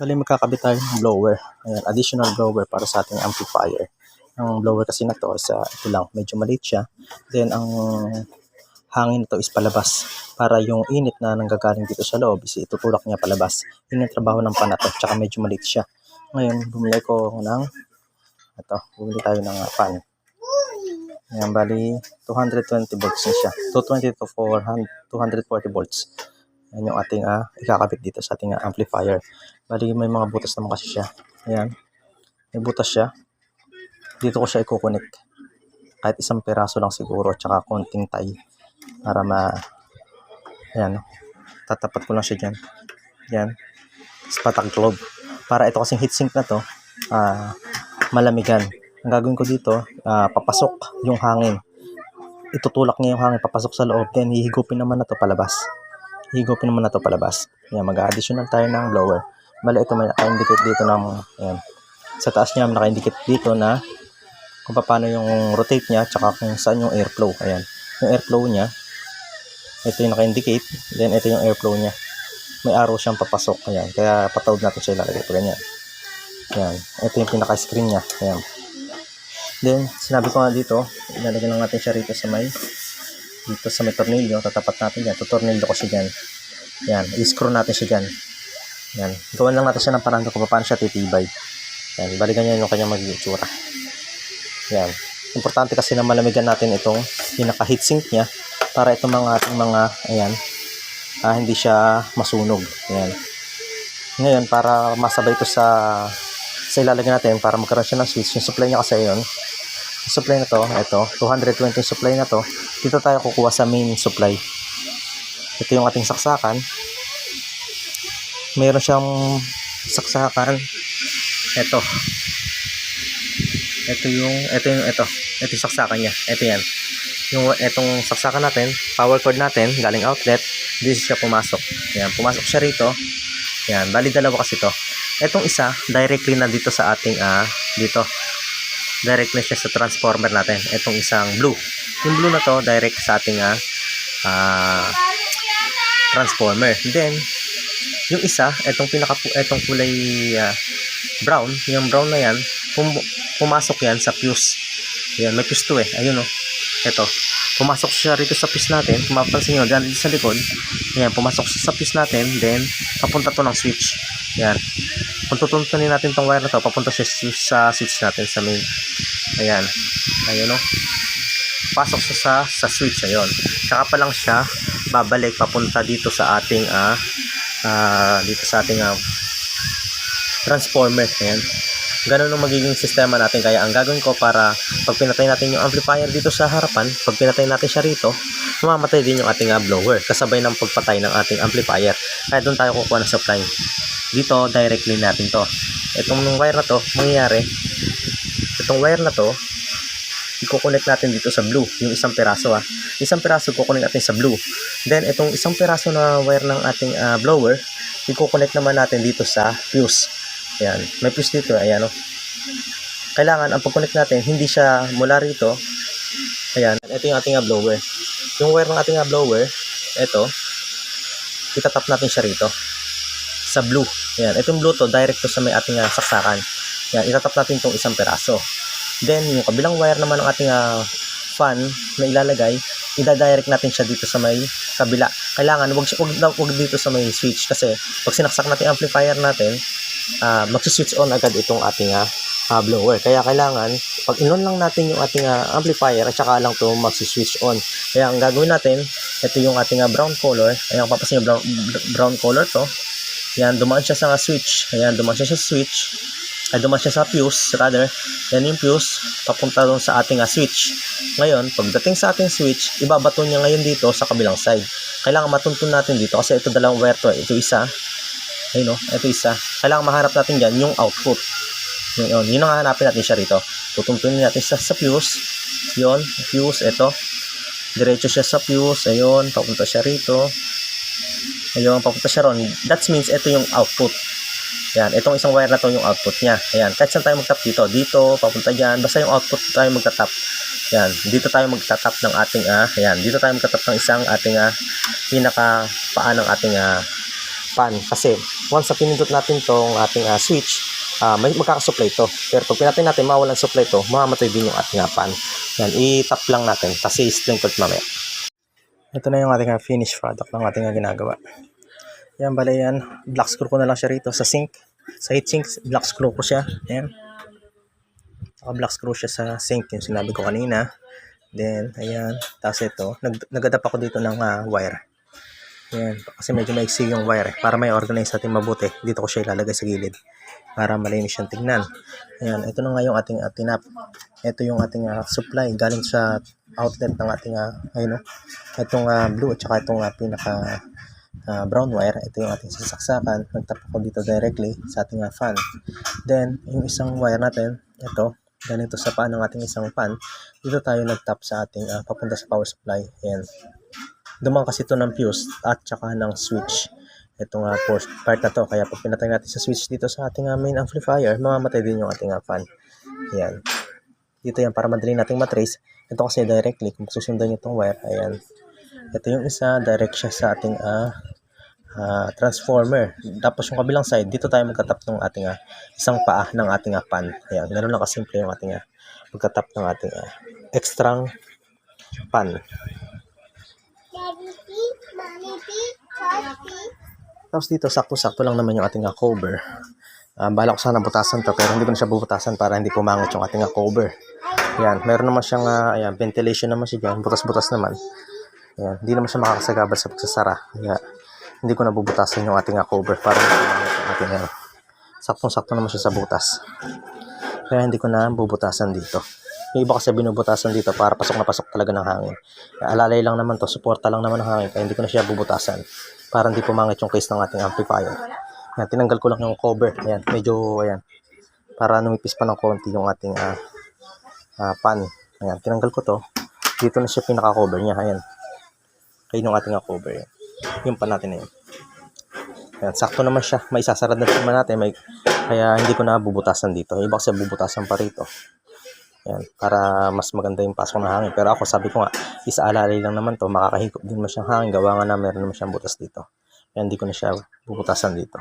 Bali magkakabit tayo ng blower. Ayan, additional blower para sa ating amplifier. Ang blower kasi na to is ah, ito lang, medyo maliit siya. Then ang hangin nito is palabas para yung init na nanggagaling dito sa loob is itutulak niya palabas. Yun yung trabaho ng pan na to, tsaka medyo maliit siya. Ngayon, bumili ko ng ito, bumili tayo ng ah, fan. Ayan, bali 220 volts na siya. 220 to 400, 240 volts. Yan yung ating ah, ikakabit dito sa ating ah, amplifier. Bali may mga butas naman kasi siya. Ayan. May butas siya. Dito ko siya i-connect. Kahit isang piraso lang siguro tsaka konting tie para ma Ayan. Tatapat ko lang siya dyan. Yan. Tapos patag globe. Para ito kasing heatsink na to, ah, malamigan. Ang gagawin ko dito, ah, papasok yung hangin. Itutulak niya yung hangin papasok sa loob. Then hihigupin naman na to palabas. Hihigupin naman na to palabas. Yan, mag-additional tayo ng blower. Bali, ito may naka-indicate dito ng, ayan. Sa taas niya, naka-indicate dito na kung paano yung rotate niya, tsaka kung saan yung airflow. Ayan. Yung airflow niya, ito yung naka-indicate, then ito yung airflow niya. May arrow siyang papasok. Ayan. Kaya patawad natin siya ilalagay ito ganyan. Ayan. Ito yung pinaka-screen niya. Ayan. Then, sinabi ko nga dito, ilalagay lang natin siya rito sa may dito sa may tornilyo, tatapat natin yan. Tutornilyo ko siya dyan. Yan, i-screw natin siya dyan. Yan, gawan lang natin siya ng parang kung paano siya titibay. Yan, balikan niya yung kanyang magiging itsura. Yan. Importante kasi na malamigan natin itong pinaka heatsink niya para itong mga ating mga, ayan, ah, hindi siya masunog. Ayan. Ngayon, para masabay ito sa sa ilalagay natin para magkaroon siya ng switch. Yung supply niya kasi yun, supply na to, ito, 220 yung supply na to, dito tayo kukuha sa main supply. Ito yung ating saksakan. Meron siyang saksakan. Ito. Ito yung, ito yung, ito. Ito yung saksakan niya. Ito yan. Yung etong saksakan natin, power cord natin, galing outlet, dito siya pumasok. Yan, pumasok siya rito. Yan, bali dalawa kasi to. Etong isa, directly na dito sa ating, ah, dito. Direct na siya sa transformer natin. Etong isang blue. Yung blue na to, direct sa ating, ah, ah, transformer. Then, yung isa, etong pinaka etong kulay ah, brown, yung brown na yan, pum, pumasok yan sa fuse. Yan, may fuse to eh. Ayun oh. Ito. Pumasok siya rito sa fuse natin. Kung mapapansin nyo, dyan sa likod. Yan, pumasok siya sa fuse natin. Then, papunta to ng switch. Yan. Kung tutuntunin natin tong wire na to, papunta siya sa switch natin sa main. Ayan. Ayun oh. Pasok siya sa, sa switch. Ayun. Tsaka pa lang siya babalik papunta dito sa ating ah, ah, dito sa ating ah, transformer. Ayan. Ganun ang magiging sistema natin. Kaya ang gagawin ko para pag pinatay natin yung amplifier dito sa harapan, pag pinatay natin siya rito, mamamatay din yung ating ah, blower kasabay ng pagpatay ng ating amplifier. Kaya doon tayo kukuha ng supply. Dito, directly natin to. Itong wire na to, mangyayari, itong wire na to, i-connect natin dito sa blue, yung isang piraso ah. Isang piraso kukunin natin sa blue. Then itong isang piraso na wire ng ating ah, blower, i-connect naman natin dito sa fuse. Ayan, may fuse dito, ayan oh. Kailangan ang pag-connect natin hindi siya mula rito. Ayan, ito yung ating ah, blower. Yung wire ng ating ah, blower, ito, itatap natin siya rito sa blue. Ayan, itong blue to direct to sa may ating ah, saksakan. Ayan, itatap natin itong isang peraso. Then, yung kabilang wire naman ng ating ah, fan na ilalagay, ida-direct natin siya dito sa may kabila. Kailangan, wag, wag, wag dito sa may switch kasi pag sinaksak natin amplifier natin, uh, switch on agad itong ating ah, blower. Kaya kailangan, pag in-on lang natin yung ating ah, amplifier at saka lang to switch on. Kaya ang gagawin natin, ito yung ating ah, brown color. Ayan, papasin yung brown, brown color to. Yan, dumaan siya sa switch. Ayan, dumaan siya sa switch. Ay, dumaan siya sa fuse, rather. Yan yung fuse, papunta doon sa ating switch. Ngayon, pagdating sa ating switch, ibabato niya ngayon dito sa kabilang side. Kailangan matuntun natin dito kasi ito dalawang wire to. eh. Ito isa. Ayun o, ito isa. Kailangan maharap natin dyan yung output. Yun, yun ang hanapin natin siya rito. Tutuntunin natin sa, sa fuse. Yun, fuse, ito. Diretso siya sa fuse. Ayun, papunta siya rito. Ayun, papunta siya ron. That means ito yung output. Yan, itong isang wire na to yung output niya. Ayan, kahit saan tayo magtap dito, dito, papunta dyan, basta yung output tayo magtatap. Yan, dito tayo magtatap ng ating, ah, ayan, dito tayo magtatap ng isang ating, ah, pinaka paan ng ating, ah, fan. Kasi once na pinindot natin tong ating ah, switch, ah, may magkakasupply to. Pero pag pinatay natin, mawalan supply to, mamamatay din yung ating ah, fan. Yan, i-tap lang natin kasi sprinkle mamaya. Ito na yung ating ah, finished product ng ating ah, ginagawa. Yan, bala yan. Black screw ko na lang siya rito sa sink. Sa heatsink, black screw ko siya. Yan. Naka black screw siya sa sink, yung sinabi ko kanina. Then, ayan. Tapos ito, nag nagadap ako dito ng ah, wire. Ayan, kasi medyo maiksi yung wire. eh. Para may organize natin mabuti, dito ko siya ilalagay sa gilid. Para malinis siyang tingnan. Ayan, ito na nga yung ating uh, tinap. Ito yung ating ah, supply galing sa outlet ng ating, uh, ayun o, itong ah, blue at saka itong ah, pinaka ah, brown wire. Ito yung ating sasaksakan. Nagtap ako dito directly sa ating ah, fan. Then, yung isang wire natin, ito, ganito sa paan ng ating isang fan. Dito tayo nagtap sa ating ah, papunta sa power supply. Ayan. Dumaan kasi ito ng fuse at saka ng switch. Itong uh, part na to. Kaya pag pinatay natin sa switch dito sa ating ah, main amplifier, mamamatay din yung ating ah, fan. Ayan. Dito yan para madali nating matrace. Ito kasi directly, kung susundan nyo itong wire, ayan. Ito yung isa, direct siya sa ating ah, ah, transformer. Tapos yung kabilang side, dito tayo magkatap ng ating ah, isang paa ng ating ah, pan. Ayan, ganun lang kasimple yung ating ah, magkatap ng ating ah, extra pan. Tapos dito, sakto-sakto lang naman yung ating ah, cover. Ah, bala ko sana butasan to, pero hindi ko na siya bubutasan para hindi pumangit yung ating ah, cover. Ayan, meron naman siyang ah, ayan, ventilation naman siya dyan, butas-butas naman. Ayan, hindi naman siya makakasagabal sa pagsasara. Kaya, hindi ko na bubutasan yung ating cover para hindi pumangit yung ating ah, saktong-sakto naman siya sa butas. Kaya hindi ko na bubutasan dito. Yung iba kasi binubutasan dito para pasok na pasok talaga ng hangin. Alalay lang naman to, suporta lang naman ng hangin, kaya hindi ko na siya bubutasan para hindi pumangit yung case ng ating amplifier. Ayan, tinanggal ko lang yung cover. Ayan, medyo, ayan, para numipis pa ng konti yung ating ah, ah, pan. Ayan, tinanggal ko to. Dito na siya pinaka-cover niya. Ayan. Kayo yung ating ah, cover. Yung pan natin na yun. Ayan, sakto naman siya. May isasarad na naman natin. May, kaya hindi ko na bubutasan dito. Iba kasi bubutasan pa rito. Ayan, para mas maganda yung pasok ng hangin. Pero ako sabi ko nga, isaalalay lang naman to. Makakahikop din mo siyang hangin. Gawa nga na meron naman siyang butas dito. Kaya hindi ko na siya bubutasan dito.